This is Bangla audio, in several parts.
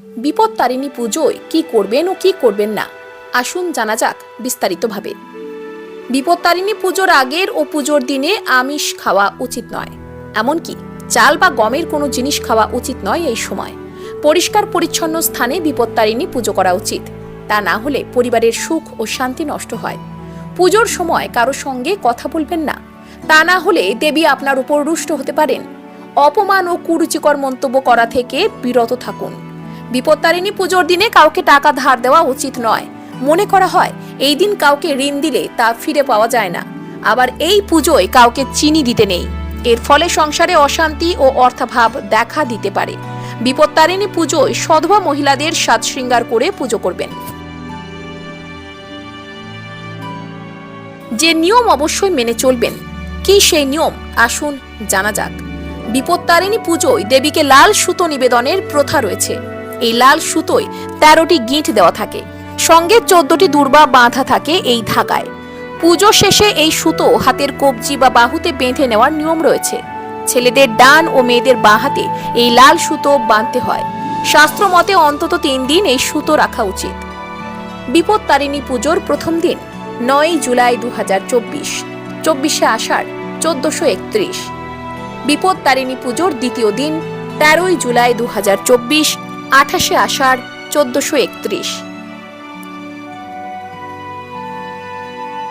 বিপদ তারিণী পুজোয় কি করবেন ও কি করবেন না? আসুন জানা যাক বিস্তারিতভাবে। বিপদ তারিণী পুজোর আগের ও পুজোর দিনে আমিষ খাওয়া উচিত নয়। এমনকি চাল বা গমের কোনো জিনিস খাওয়া উচিত নয় এই সময়। পরিষ্কার পরিচ্ছন্ন স্থানে বিপদ তারিণী পুজো করা উচিত। তা না হলে পরিবারের সুখ ও শান্তি নষ্ট হয়। পুজোর সময় কারও সঙ্গে কথা বলবেন না। তা না হলে দেবী আপনার উপর রুষ্ট হতে পারেন। অপমান ও কুরুচিকর মন্তব্য করা থেকে বিরত থাকুন। বিপত্তারিণী পুজোর দিনে কাউকে টাকা ধার দেওয়া উচিত নয়। মনে করা হয়, এই দিন কাউকে ঋণ দিলে তা ফিরে পাওয়া যায় না। আবার এই পুজোয় কাউকে চিনি দিতে নেই। এর ফলে সংসারে অশান্তি ও অর্থাভাব দেখা দিতে পারে। বিপত্তারিণী পুজোয় সধবা মহিলাদের সাজ শৃঙ্গার করে পুজো করবেন। যে নিয়ম অবশ্যই মেনে চলবেন। কি সেই নিয়ম? আসুন জানা যাক। বিপত্তারিণী পুজোয় দেবীকে লাল সুতো নিবেদনের প্রথা রয়েছে। এই লাল সুতোয় তেরোটি গিঁট দেওয়া থাকে। সঙ্গে চোদ্দটি দুর্বা বাঁধা থাকে এই ধাগায় পুজো শেষে এই সুতো হাতের কবজি বা বাহুতে বেঁধে নেওয়ার নিয়ম রয়েছে। ছেলেদের ডান ও মেয়েদের বাঁ হাতে এই লাল সুতো বাঁধতে হয়। শাস্ত্র মতে অন্তত তিন দিন এই সুতো রাখা উচিত। বিপদ তারিণী পুজোর প্রথম দিন নয় জুলাই দু হাজার চব্বিশ, চব্বিশে আষাঢ়, চোদ্দশো একত্রিশ। বিপদ তারিণী পুজোর দ্বিতীয় দিন, তেরোই জুলাই দু হাজার চব্বিশ আঠাশে আষাঢ় চোদ্দশো একত্রিশ।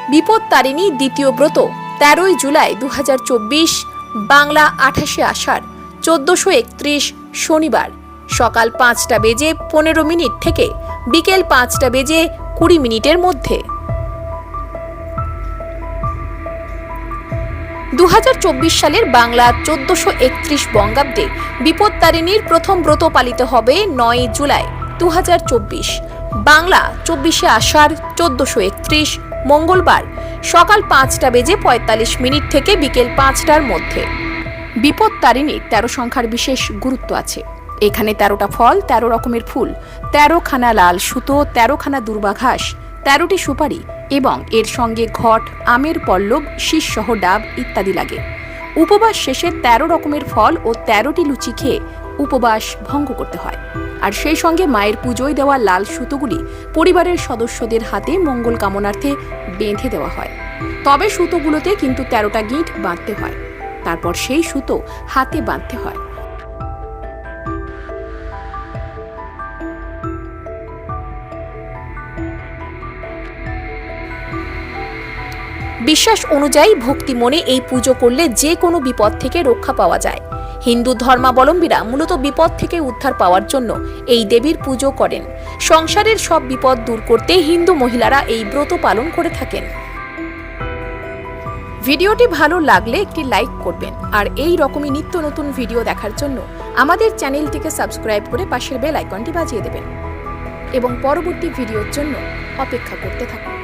বিপদ তারিণী দ্বিতীয় ব্রত তেরোই জুলাই দু হাজার চব্বিশ, বাংলা আঠাশে আষাঢ় চোদ্দশো একত্রিশ, শনিবার। সকাল পাঁচটা বেজে পনেরো মিনিট থেকে বিকেল পাঁচটা বেজে কুড়ি মিনিটের মধ্যে। দু হাজার চব্বিশ সালের বাংলা চোদ্দশো একত্রিশ বঙ্গাব্দে বিপত্তারিণীর প্রথম ব্রত পালিত হবে নয় জুলাই দু হাজার চব্বিশ। বাংলা চব্বিশে আষাঢ় চোদ্দশো একত্রিশ, মঙ্গলবার সকাল পাঁচটা বেজে পঁয়তাল্লিশ মিনিট থেকে বিকেল পাঁচটার মধ্যে। বিপত্তারিণীর তেরো সংখ্যার বিশেষ গুরুত্ব আছে। এখানে তেরোটা ফল, তেরো রকমের ফুল তেরোখানা লাল সুতো তেরোখানা দুর্বাঘাস তেরোটি সুপারি এবং এর সঙ্গে ঘট, আমের পল্লব, শীষসহ ডাব ইত্যাদি লাগে। উপবাস শেষে তেরো রকমের ফল ও তেরোটি লুচি খেয়ে উপবাস ভঙ্গ করতে হয়। আর সেই সঙ্গে মায়ের পুজোয় দেওয়া লাল সুতোগুলি পরিবারের সদস্যদের হাতে মঙ্গল কামনার্থে বেঁধে দেওয়া হয়। তবে সুতোগুলোতে কিন্তু তেরোটা গিঁট বাঁধতে হয়। তারপর সেই সুতো হাতে বাঁধতে হয়। বিশ্বাস অনুযায়ী ভক্তি মনে এই পুজো করলে যে কোনো বিপদ থেকে রক্ষা পাওয়া যায়। হিন্দু ধর্মাবলম্বীরা মূলত বিপদ থেকে উদ্ধার পাওয়ার জন্য এই দেবীর পুজো করেন। সংসারের সব বিপদ দূর করতে হিন্দু মহিলারা এই ব্রত পালন করে থাকেন। ভিডিওটি ভালো লাগলে একটি লাইক করবেন আর এই রকমই নিত্য নতুন ভিডিও দেখার জন্য আমাদের চ্যানেলটিকে সাবস্ক্রাইব করে পাশের বেল আইকনটি বাজিয়ে দেবেন। এবং পরবর্তী ভিডিওর জন্য অপেক্ষা করতে থাকুন।